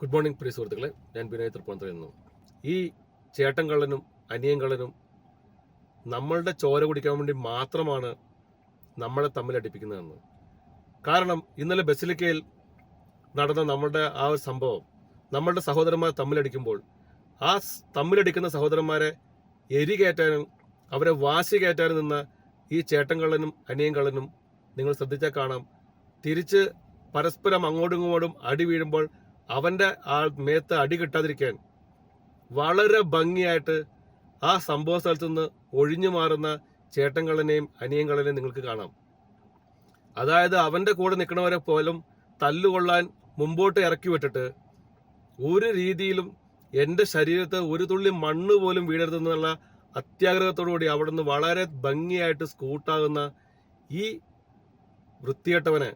Good morning പ്രിയ സുഹൃത്തുക്കളെ. ഞാൻ വിനയ് തൃപ്പൂണിത്തുറയിൽ നിന്നു. ഈ ചേട്ടൻകള്ളനും അനിയൻകള്ളനും നമ്മളുടെ ചോര കുടിക്കാൻ വേണ്ടി മാത്രമാണ് നമ്മളെ തമ്മിൽ അടിപ്പിക്കുന്നതെന്ന്. കാരണം ഇന്നലെ ബസിലിക്കയിൽ നടന്ന നമ്മളുടെ ആ ഒരു സംഭവം നമ്മളുടെ സഹോദരന്മാർ തമ്മിലടിക്കുമ്പോൾ ആ തമ്മിലടിക്കുന്ന സഹോദരന്മാരെ എരി കയറ്റാനും അവരെ വാശി കയറ്റാനും നിന്ന ഈ ചേട്ടൻകള്ളനും അനിയൻകള്ളനും നിങ്ങൾ ശ്രദ്ധിച്ചാൽ കാണാം. തിരിച്ച് പരസ്പരം അങ്ങോട്ടും ഇങ്ങോട്ടും അടി വീഴുമ്പോൾ അവന്റെ ആ മേത്ത് അടി കിട്ടാതിരിക്കാൻ വളരെ ഭംഗിയായിട്ട് ആ സംഭവ സ്ഥലത്തു നിന്ന് ഒഴിഞ്ഞു മാറുന്ന ചേട്ടൻകള്ളനെയും അനിയൻകളനെയും നിങ്ങൾക്ക് കാണാം. അതായത് അവന്റെ കൂടെ നിൽക്കുന്നവരെ പോലും തല്ലുകൊള്ളാൻ മുമ്പോട്ട് ഇറക്കി വിട്ടിട്ട് ഒരു രീതിയിലും എന്റെ ശരീരത്ത് ഒരു തുള്ളി മണ്ണ് പോലും വീഴരുതെന്നുള്ള അത്യാഗ്രഹത്തോടുകൂടി അവിടെ നിന്ന് വളരെ ഭംഗിയായിട്ട് സ്കൂട്ടാകുന്ന ഈ വൃത്തികെട്ടവനെ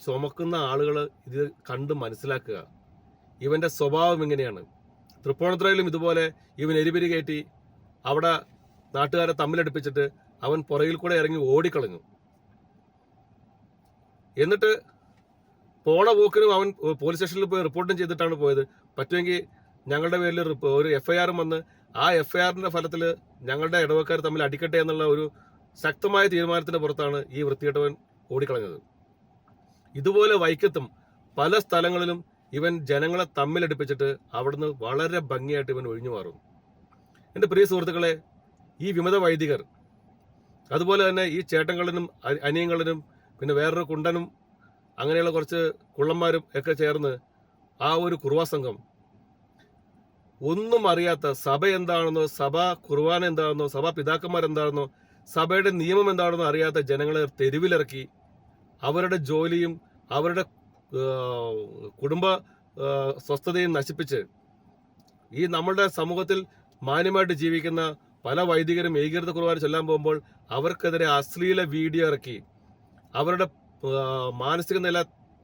ചുമക്കുന്ന ആളുകൾ ഇത് കണ്ട് മനസ്സിലാക്കുക. ഇവന്റെ സ്വഭാവം എങ്ങനെയാണ് തൃപ്പൂണിത്തുറയിലും ഇതുപോലെ ഇവൻ എരിപിരി കയറ്റി അവിടെ നാട്ടുകാരെ തമ്മിലടുപ്പിച്ചിട്ട് അവൻ പുറകിൽ കൂടെ ഇറങ്ങി ഓടിക്കളഞ്ഞു. എന്നിട്ട് പോണ പോക്കിനും അവൻ പോലീസ് സ്റ്റേഷനിൽ പോയി റിപ്പോർട്ടും ചെയ്തിട്ടാണ് പോയത്. പറ്റുമെങ്കിൽ ഞങ്ങളുടെ പേരിൽ ഒരു എഫ്ഐആറും വന്ന് ആ എഫ്ഐആറിന്റെ ഫലത്തിൽ ഞങ്ങളുടെ ഇടവക്കാർ തമ്മിൽ അടിക്കട്ടെ എന്നുള്ള ഒരു ശക്തമായ തീരുമാനത്തിന്റെ പുറത്താണ് ഈ വൃത്തികെട്ടവൻ ഓടിക്കളഞ്ഞത്. ഇതുപോലെ വൈക്കത്തും പല സ്ഥലങ്ങളിലും ഇവൻ ജനങ്ങളെ തമ്മിലടുപ്പിച്ചിട്ട് അവിടുന്ന് വളരെ ഭംഗിയായിട്ട് ഇവൻ ഒഴിഞ്ഞു മാറും എന്റെ പ്രിയ സുഹൃത്തുക്കളെ ഈ വിമത വൈദികർ അതുപോലെ തന്നെ ഈ ചേട്ടങ്ങളിലും അനിയങ്ങളിലും പിന്നെ വേറൊരു കുണ്ടനും അങ്ങനെയുള്ള കുറച്ച് കുള്ളന്മാരും ഒക്കെ ചേർന്ന് ആ ഒരു കുറുവാ സംഘം ഒന്നും അറിയാത്ത സഭ എന്താണെന്നോ സഭ കുർബാന എന്താണെന്നോ സഭാ പിതാക്കന്മാരെന്താണെന്നോ സഭയുടെ നിയമം എന്താണെന്നോ അറിയാത്ത ജനങ്ങളെ തെരുവിലിറക്കി അവരുടെ ജോലിയും അവരുടെ കുടുംബ സ്വസ്ഥതയും നശിപ്പിച്ച് ഈ നമ്മളുടെ സമൂഹത്തിൽ മാന്യമായിട്ട് ജീവിക്കുന്ന പല വൈദികരും ഏകീകൃത കുർബാന ചൊല്ലാൻ പോകുമ്പോൾ അവർക്കെതിരെ അശ്ലീല വീഡിയോ ഇറക്കി അവരുടെ മാനസിക നില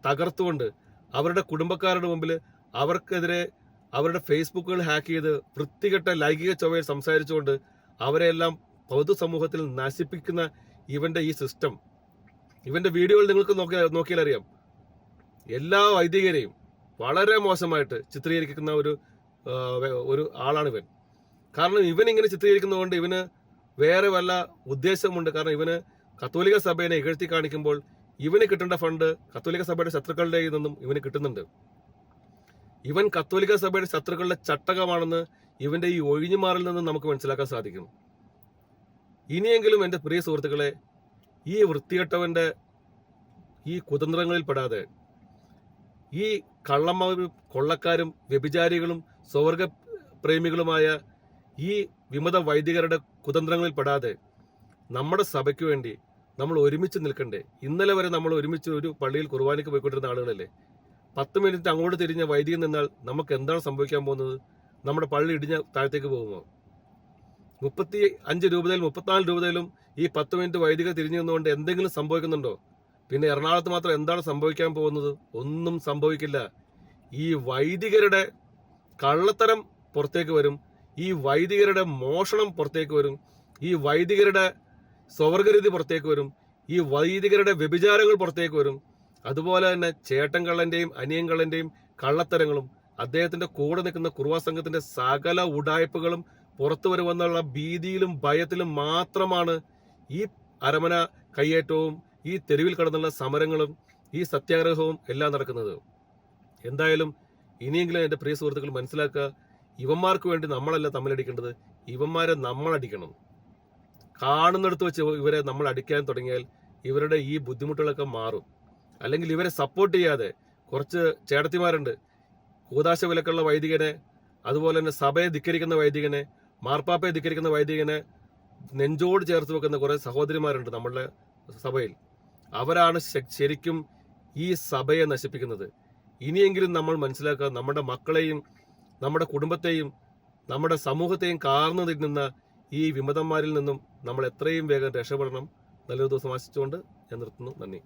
തകർത്തുകൊണ്ട് അവരുടെ കുടുംബക്കാരുടെ മുമ്പിൽ അവർക്കെതിരെ അവരുടെ ഫേസ്ബുക്കുകൾ ഹാക്ക് ചെയ്ത് വൃത്തികെട്ട ലൈംഗിക ചൊവ്വയിൽ സംസാരിച്ചുകൊണ്ട് അവരെല്ലാം പൊതുസമൂഹത്തിൽ നശിപ്പിക്കുന്ന ഇവന്റെ ഈ സിസ്റ്റം. ഇവന്റെ വീഡിയോകൾ നിങ്ങൾക്ക് നോക്കിയാൽ അറിയാം. എല്ലാ വൈദികരെയും വളരെ മോശമായിട്ട് ചിത്രീകരിക്കുന്ന ഒരു ഒരു ആളാണ് ഇവൻ. കാരണം ഇവൻ ഇങ്ങനെ ചിത്രീകരിക്കുന്നതുകൊണ്ട് ഇവന് വേറെ വല്ല ഉദ്ദേശമുണ്ട് കാരണം ഇവന് കത്തോലിക സഭയെ ഇകഴ്ത്തി കാണിക്കുമ്പോൾ ഇവന് കിട്ടേണ്ട ഫണ്ട് കത്തോലിക സഭയുടെ ശത്രുക്കളുടെ നിന്നും ഇവന് കിട്ടുന്നുണ്ട്. ഇവൻ കത്തോലിക സഭയുടെ ശത്രുക്കളുടെ ചട്ടകമാണെന്ന് ഇവന്റെ ഈ ഒഴിഞ്ഞുമാറിൽ നിന്ന് നമുക്ക് മനസ്സിലാക്കാൻ സാധിക്കും. ഇനിയെങ്കിലും എന്റെ പ്രിയ സുഹൃത്തുക്കളെ ഈ വൃത്തികെട്ടവന്റെ ഈ കുതന്ത്രങ്ങളിൽ പെടാതെ ഈ കള്ളന്മാരും കൊള്ളക്കാരും വ്യഭിചാരികളും സ്വർഗ പ്രേമികളുമായ ഈ വിമത വൈദികരുടെ കുതന്ത്രങ്ങളിൽ പെടാതെ നമ്മുടെ സഭയ്ക്ക് വേണ്ടി നമ്മൾ ഒരുമിച്ച് നിൽക്കണ്ടേ? ഇന്നലെ വരെ നമ്മൾ ഒരുമിച്ച് ഒരു പള്ളിയിൽ കുർബാനയ്ക്ക് പോയിക്കൊണ്ടിരുന്ന ആളുകളല്ലേ? പത്ത് മിനിറ്റ് അങ്ങോട്ട് തിരിഞ്ഞ വൈദികൻ നിന്നാൽ നമുക്ക് എന്താണ് സംഭവിക്കാൻ പോകുന്നത്? നമ്മുടെ പള്ളി ഇടിഞ്ഞ താഴത്തേക്ക് പോകുമോ? മുപ്പത്തി അഞ്ച് രൂപതയിലും മുപ്പത്തിനാല് രൂപതയിലും ഈ പത്ത് മിനിറ്റ് വൈദികർ തിരിഞ്ഞു നിന്നുകൊണ്ട് എന്തെങ്കിലും സംഭവിക്കുന്നുണ്ടോ? പിന്നെ എറണാകുളത്ത് മാത്രം എന്താണ് സംഭവിക്കാൻ പോകുന്നത്? ഒന്നും സംഭവിക്കില്ല. ഈ വൈദികരുടെ കള്ളത്തരം പുറത്തേക്ക് വരും. ഈ വൈദികരുടെ മോഷണം പുറത്തേക്ക് വരും. ഈ വൈദികരുടെ സ്വവർഗരീതി പുറത്തേക്ക് വരും. ഈ വൈദികരുടെ വ്യഭിചാരങ്ങൾ പുറത്തേക്ക് വരും. അതുപോലെ തന്നെ ചേട്ടൻ കള്ളന്റെയും അനിയൻ കള്ളന്റെയും കള്ളത്തരങ്ങളും അദ്ദേഹത്തിന്റെ കൂടെ നിൽക്കുന്ന കുറുവാ സംഘത്തിന്റെ സകല ഉടായ്പകളും പുറത്തു വരുമെന്നുള്ള ഭീതിയിലും ഭയത്തിലും മാത്രമാണ് ഈ അരമന കയ്യേറ്റവും ഈ തെരുവിൽ കടന്നുള്ള സമരങ്ങളും ഈ സത്യാഗ്രഹവും എല്ലാം നടക്കുന്നത്. എന്തായാലും ഇനിയെങ്കിലും എന്റെ പ്രിയ സുഹൃത്തുക്കൾ മനസ്സിലാക്കുക ഇവന്മാർക്ക് വേണ്ടി നമ്മളല്ല തമ്മിലടിക്കേണ്ടത് ഇവന്മാരെ നമ്മളടിക്കണം. കാണുന്നിടത്ത് വെച്ച് ഇവരെ നമ്മൾ അടിക്കാൻ തുടങ്ങിയാൽ ഇവരുടെ ഈ ബുദ്ധിമുട്ടുകളൊക്കെ മാറും. അല്ലെങ്കിൽ ഇവരെ സപ്പോർട്ട് ചെയ്യാതെ കുറച്ച് ചേട്ടത്തിമാരുണ്ട് കൂതാശ വിലക്കുള്ള വൈദികനെ അതുപോലെ തന്നെ സഭയെ ധിക്കരിക്കുന്ന വൈദികനെ മാർപ്പാപ്പയെ ധിക്കരിക്കുന്ന വൈദികനെ നെഞ്ചോട് ചേർത്ത് വെക്കുന്ന കുറെ സഹോദരിമാരുണ്ട് നമ്മളുടെ സഭയിൽ. അവരാണ് ശരിക്കും ഈ സഭയെ നശിപ്പിക്കുന്നത്. ഇനിയെങ്കിലും നമ്മൾ മനസ്സിലാക്കുക നമ്മുടെ മക്കളെയും നമ്മുടെ കുടുംബത്തെയും നമ്മുടെ സമൂഹത്തെയും കാർന്നു തിന്നുന്ന ഈ വിമതന്മാരിൽ നിന്നും നമ്മൾ എത്രയും വേഗം രക്ഷപ്പെടണം. നല്ലൊരു ദിവസം ആശിച്ചുകൊണ്ട് ഞാൻ നിർത്തുന്നു. നന്ദി.